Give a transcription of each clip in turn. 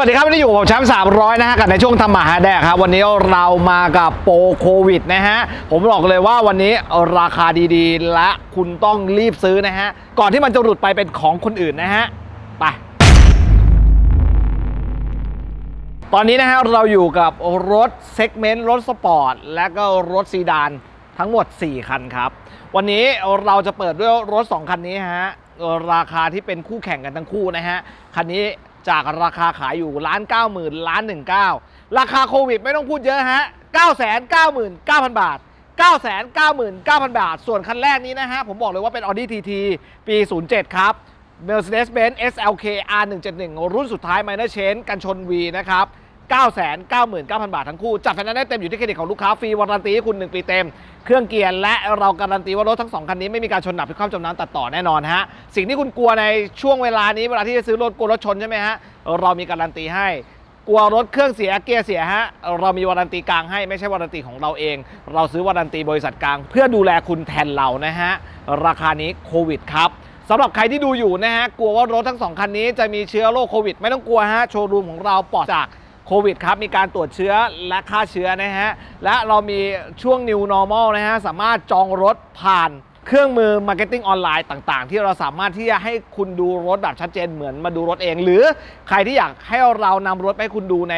วัสดีครับวันนี้อยู่กับผมแชมป์300นะฮะกับในช่วงทำมาหาแดกครับวันนี้เรามากับโปรโควิดนะฮะผมบอกเลยว่าวันนี้ราคาดีๆ และคุณต้องรีบซื้อนะฮะก่อนที่มันจะหลุดไปเป็นของคนอื่นนะฮะไปตอนนี้นะฮะเราอยู่กับรถเซกเมนต์รถสปอร์ตและก็รถซีดานทั้งหมด 4 คันครับ วันนี้เราจะเปิดด้วยรถ 2 คันนี้ฮะราคาที่เป็นคู่แข่งกันทั้งคู่นะฮะ คันนี้ จากราคาขายอยู่ล้านเก้าหมื่นล้านหนึ่งเก้าราคาโควิดไม่ต้องพูดเยอะฮะเก้าแสนเก้าหมื่นเก้าพันบาท9 9 9 9 0 0 0 บาท ส่วนคันแรกนี้นะฮะ ผมบอกเลยว่าเป็น Audi TT ปี 07 ครับ Mercedes-Benz SLK R171 รุ่นสุดท้าย Minor Change กันชน V นะครับ 999,000 บาททั้งคู่ จัดไฟแนนซ์ได้เต็มอยู่ที่เครดิตของลูกค้าฟรีวารันตีให้คุณ 1 ปีเต็ม เครื่องเกียร์และเราการันตีว่ารถทั้งสองคันนี้ไม่มีการชนหนักพิความจมน้ำตัดต่อแน่นอนฮะ สิ่งที่คุณกลัวในช่วงเวลานี้เวลาที่จะซื้อรถกลัวรถชนใช่ไหมฮะ เรามีการันตีให้กลัวรถเครื่องเสียเกียร์เสียฮะ เรามีวารันตีกลางให้ไม่ใช่วารันตีของเราเอง เราซื้อวารันตีบริษัทกลาง เพื่อดูแลคุณแทนเรานะฮะราคานี้โควิดครับสำหรับใครที่ดูอยู่นะฮะกลัวว่ารถทั้งสองคันนี้จะมีเชื้อโรคโควิด ไม่ต้องกลัวฮะโชว์รูมของเราปลอดจาก โควิดครับ มีการตรวจเชื้อและฆ่าเชื้อนะฮะ และเรามีช่วง New Normal นะฮะ สามารถจองรถผ่านเครื่องมือ Marketing ออนไลน์ต่างๆ ที่เราสามารถที่จะให้คุณดูรถแบบชัดเจนเหมือนมาดูรถเอง หรือใครที่อยากให้เรานำรถไปให้คุณดูใน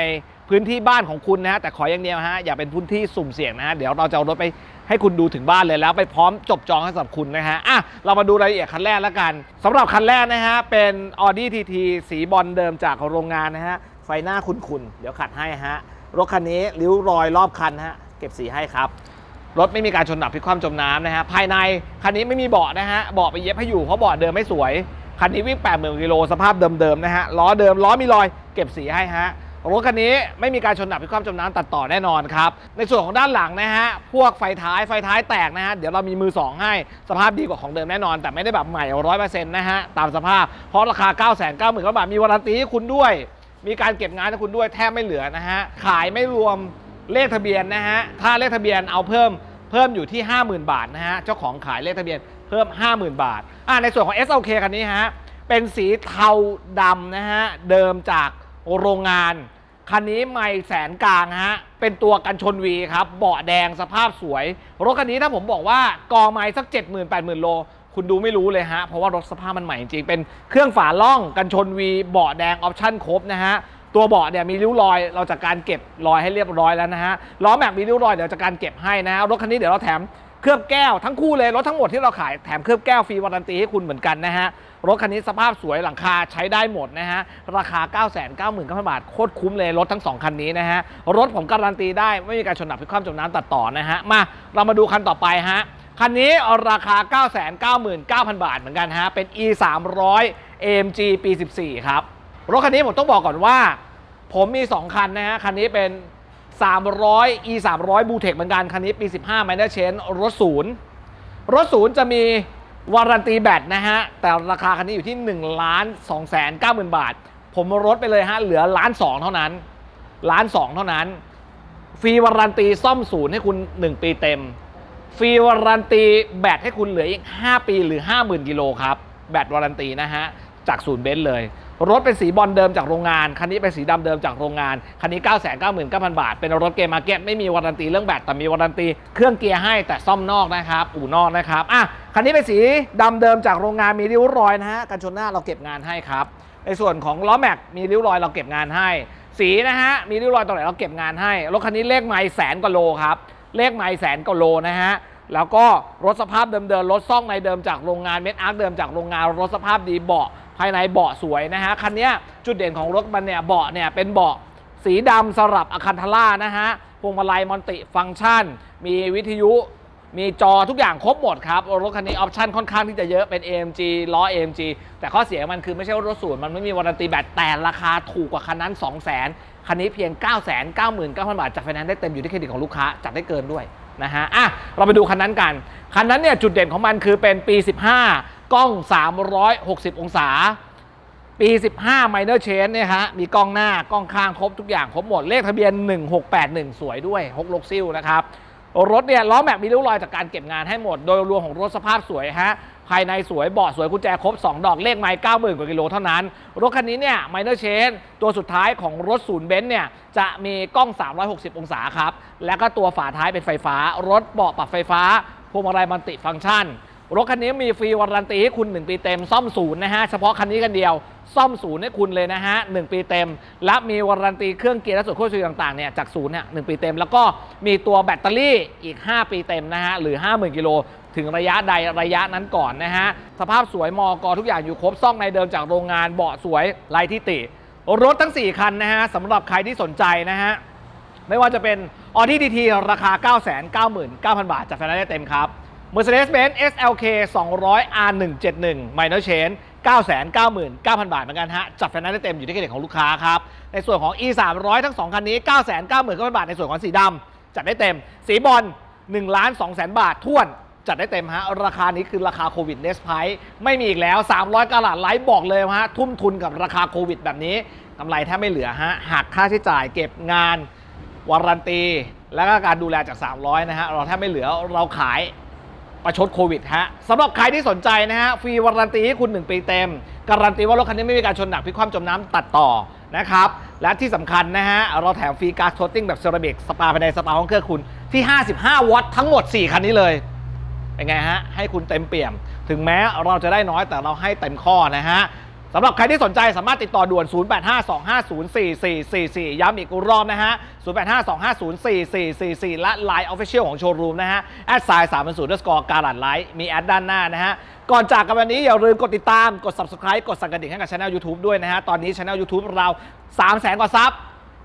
พื้นที่บ้านของคุณนะฮะ แต่ขออย่างเดียวฮะ อย่าเป็นพื้นที่สุ่มเสี่ยงนะฮะ เดี๋ยวเราจะเอารถไปให้คุณดูถึงบ้านเลยแล้วไปพร้อมจบจองให้สำหรับคุณนะฮะ อะ เรามาดูรายละเอียดคันแรกแล้วกันสำหรับคันแรกนะฮะ เป็น Audi TT สีบอลเดิมจากโรงงานนะฮะ ฟหน้าคุณๆเดี๋ยวขัดให้ฮะ รถคันนี้ริ้วรอยรอบคันฮะ เก็บสีให้ครับ รถไม่มีการชนหนักพลิกคว่ำจมน้ำนะฮะ ภายในคันนี้ไม่มีเบาะนะฮะ เบาะไปเย็บให้อยู่เพราะเบาะเดิมไม่สวย คันนี้วิ่ง8 0 0 0 0กิโลสภาพเดิมๆนะฮะ ล้อเดิมล้อมีรอย เก็บสีให้ฮะ รถคันนี้ไม่มีการชนหนักพลิกคว่ำจมน้ำตัดต่อแน่นอนครับ ในส่วนของด้านหลังนะฮะ พวกไฟท้ายไฟท้ายแตกนะฮะ เดี๋ยวเรามีมือสองให้ สภาพดีกว่าของเดิมแน่นอน แต่ไม่ได้แบบใหม่ร้อยเปอร์เซ็นต์นะฮะ ตามสภาพ เพราะราคา 9 9 9 0 0 0 0บาท มีวารันตีให้คุณด้วย มีการเก็บงานให้คุณด้วยแทบไม่เหลือนะฮะ ขายไม่รวมเลขทะเบียนนะฮะ ถ้าเลขทะเบียนเอาเพิ่มเพิ่มอยู่ที่ 50,000 บาทนะฮะ เจ้าของขายเลขทะเบียนเพิ่ม 50,000 บาท อ่าในส่วนของ SLK คันนี้ฮะ เป็นสีเทาดำนะฮะ เดิมจากโรงงาน คันนี้ไม่แสนกลางฮะ เป็นตัวกันชนวีครับ เบาะแดงสภาพสวย รถคันนี้ถ้าผมบอกว่ากอไม้สัก 70,000 80,000 โล คุณดูไม่รู้เลยฮะ เพราะว่ารถสภาพมันใหม่จริง เป็นเครื่องฝาล่องกันชนวีเบาะแดงออปชั่นครบนะฮะ ตัวเบาะเนี่ยมีริ้วรอย เราจากการเก็บรอยให้เรียบร้อยแล้วนะฮะ ล้อแม็กมีริ้วรอยเดี๋ยวจากการเก็บให้นะฮะรถคันนี้เดี๋ยวเราแถมเคลือบแก้วทั้งคู่เลยรถทั้งหมดที่เราขายแถมเคลือบแก้วฟรีวารันตีให้คุณเหมือนกันนะฮะ รถคันนี้สภาพสวยหลังคาใช้ได้หมดนะฮะ ราคา 9 9 9 0 0 0บาทโคตรคุ้มเลยรถทั้ง 2 คันนี้นะฮะ รถผมการันตีได้ไม่มีการชนหนักพิคว่ำจมน้ำตัดต่อนะฮะมาเรามาดูคันต่อไปฮะ คันนี้ราคา 999,000 บาทเหมือนกันฮะ เป็น e 3 0 0 AMG ปี 14 ครับ รถคันนี้ผมต้องบอกก่อนว่า ผมมี 2 คันนะฮะ คันนี้เป็น 300 e 300 b ูเทคเหมือนกัน คันนี้ปี 15 Minor Change รถศูนย์รถศูนย์จะมีวารันตีแบตนะฮะ แต่ราคาคันนี้อยู่ที่1ล้าน2แสน9หมื่นบาท ผมลดไปเลยฮะ เหลือล้าน2เท่านั้นล้าน2เท่านั้น ฟรีวารันตีซ่อมศูนย์ให้คุณ 1 ปีเต็ม ฟรีวารันตีแบตให้คุณเหลืออีก 5 ปีหรือ 50,000 กิโลครับ แบตวารันตีนะฮะ จากศูนย์เบนซ์เลย รถเป็นสีบอลเดิมจากโรงงาน คันนี้เป็นสีดำเดิมจากโรงงาน คันนี้ 999,000 บาท เป็นรถเกมมาเก็ตไม่มีวารันตีเรื่องแบตแต่มีวารันตีเครื่องเกียร์ให้แต่ซ่อมนอกนะครับ อู่นอกนะครับอะคันนี้เป็นสีดำเดิมจากโรงงานมีริ้วรอยนะฮะกันชนหน้าเราเก็บงานให้ครับในส่วนของล้อแม็กมีริ้วรอยเราเก็บงานให้ สีนะฮะมีริ้วรอยตรงไหนเราเก็บงานให้รถคันนี้เลขไมล์แสนกว่าโลครับ เลขไมล์แสนกว่าโลนะฮะแล้วก็รถสภาพเดิมๆรถซ่องในเดิมจากโรงงานเม็ดอาร์คเดิมจากโรงงานรถสภาพดีเบาะภายในเบาะสวยนะฮะคันนี้จุดเด่นของรถมันเนี่ยเบาะเนี่ยเป็นเบาะสีดำสลับอะคันทล่านะฮะพวงมาลัยมอนติฟังก์ชัน มีวิทยุ มีจอทุกอย่างครบหมดครับ รถคันนี้ออปชั่นค่อนข้างที่จะเยอะเป็น AMG ล้อ AMG แต่ข้อเสียมันคือไม่ใช่ว่ารถศูนย์มันไม่มีวารันตีแบตแต่ราคาถูกกว่าคันนั้น 2 0 0 0 0 0คันนี้เพียง 9 9 9 0 0 0 บาทจากไฟแนนซ์ได้เต็มอยู่ที่เครดิตของลูกค้าจัดได้เกินด้วยนะฮะอะเราไปดูคันนั้นกัน คันนั้นเนี่ยจุดเด่นของมันคือเป็นปี 15 กล้อง 360 องศา ปี 15 Minor Change เนี่ยฮะมีกล้องหน้ากล้องข้างครบทุกอย่างครบหมดเลขทะเบียน 1681 สวยด้วยฮกลกซิลนะครับ รถเนี่ยล้อแม็กมีริ้วรอยจากการเก็บงานให้หมด โดยรวมของรถสภาพสวยฮะภายในสวยเบาะสวยกุญแจครบ 2 ดอกเลขไม้90,000 กว่ากิโลเท่านั้น รถคันนี้เนี่ยไมเนอร์เชนตัวสุดท้ายของรถศูนย์เบนซ์เนี่ยจะมีกล้อง 360 องศาครับ แล้วก็ตัวฝาท้ายเป็นไฟฟ้า รถเบาะปรับไฟฟ้าพวงมาลัยมันติฟังก์ชัน รถคันนี้มีฟรีวารันตีให้คุณ 1 ปีเต็ม ซ่อมศูนย์นะฮะ เฉพาะคันนี้กันเดียว ซ่อมศูนย์ให้คุณเลยนะฮะ1ปีเต็ม และมีวารันตีเครื่องเกียร์และส่วนควบคุมต่างๆเนี่ยจากศูนย์เนี่ยหปีเต็ม แล้วก็มีตัวแบตเตอรี่อีก 5 ปีเต็มนะฮะหรือ 50,000กิโลถึงระยะใดระยะนั้นก่อนนะฮะสภาพสวยมอกอทุกอย่างอยู่ครบซ่องในเดิมจากโรงงานเบาะสวยไร้ที่ติรถทั้ง 4 คันนะฮะสำหรับใครที่สนใจนะฮะไม่ว่าจะเป็น Audi TT ราคา 999,000 บาทจากไฟแนนซ์เต็มครับ Mercedes-Benz SLK 200 R171 Minor Change 999,000 บาทเหมือนกันฮะ จัดไฟแนนซ์เต็มอยู่ที่เกรดของลูกค้าครับ ในส่วนของ E 300ทั้ง 2 คันนี้ 999,000 บาท ในส่วนของสีดำจัดได้เต็ม สีบอล1ล้าน2แสนบาทท่วนจัดได้เต็มฮะ ราคานี้คือราคาโควิดเนสไพไม่มีอีกแล้ว 300กะลัดไลท์บอกเลยฮะ ทุ่มทุนกับราคาโควิดแบบนี้กำไรแทบไม่เหลือฮะหักค่าใช้จ่ายเก็บงานวารันตี แล้วก็การดูแลจาก 300 นะฮะเราแทบไม่เหลือเราขาย ประชดโควิดฮะสำหรับใครที่สนใจนะฮะฟรีวารันตีให้คุณ 1 ปีเต็ม การันตีว่ารถคันนี้ไม่มีการชนหนักพิกความจมน้ำตัดต่อนะครับ และที่สำคัญนะฮะเราแถมฟรีการ์ดโทตติ้งแบบเซรามิกสปาภายในสปาห้องเครื่องคุณที่ 55 วัตต์ทั้งหมด 4 คันนี้เลยเป็นไงฮะให้คุณเต็มเปี่ยม ถึงแม้เราจะได้น้อยแต่เราให้เต็มข้อนะฮะ สำหรับใครที่สนใจสามารถติดต่อด่วน 0852504444 ย้ำอีกรอบนะฮะ 0852504444 และ Line Official ของโชว์รูมนะฮะ แอดไซน์3 0 0 score การันไลท์มีแอดด้านหน้านะฮะ ก่อนจากกันวันนี้อย่าลืมกดติดตาม กด subscribe กดสั่นกระดิ่งให้กับช anel YouTube ด้วยนะฮะ ตอนนี้ channel YouTube เรา 3 0 0 0 0 0 กว่าซับ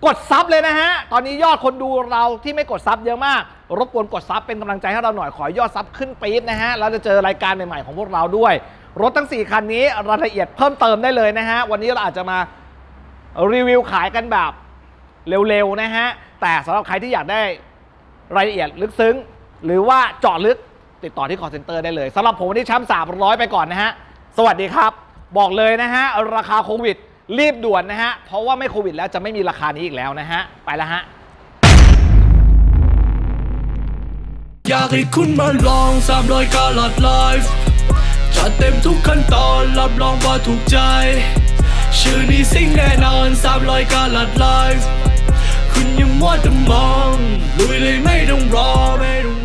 กดซับเลยนะฮะ ตอนนี้ยอดคนดูเราที่ไม่กดซับเยอะมาก รบกวนกดซับเป็นกำลังใจให้เราหน่อยขอยอดซับขึ้นปี๊ดนะฮะเราจะเจอรายการใหม่ๆของพวกเราด้วย รถทั้ง 4 คันนี้รายละเอียดเพิ่มเติมได้เลยนะฮะ วันนี้เราอาจจะมารีวิวขายกันแบบเร็วๆนะฮะ แต่สำหรับใครที่อยากได้รายละเอียดลึกซึ้ง หรือว่าเจาะลึกติดต่อที่ call center ได้เลยสำหรับผมวันนี้แชมป์300ไปก่อนนะฮะ สวัสดีครับ บอกเลยนะฮะ ราคาโควิด รีบด่วนนะฮะ เพราะว่าไม่โควิดแล้วจะไม่มีราคานี้อีกแล้วนะฮะ ไปแล้วฮะอยากให้คุณมาลองสามรอยกาลัดไลฟ์ จัดเต็มทุกขั้นตอนรับรองว่าถูกใจ ชื่อนี้สิ่งแน่นอนสามรอยกาลัดไลฟ์คุณอยังมัวแต่มองลุยเลยไม่ต้องรอไม่ต้องรอ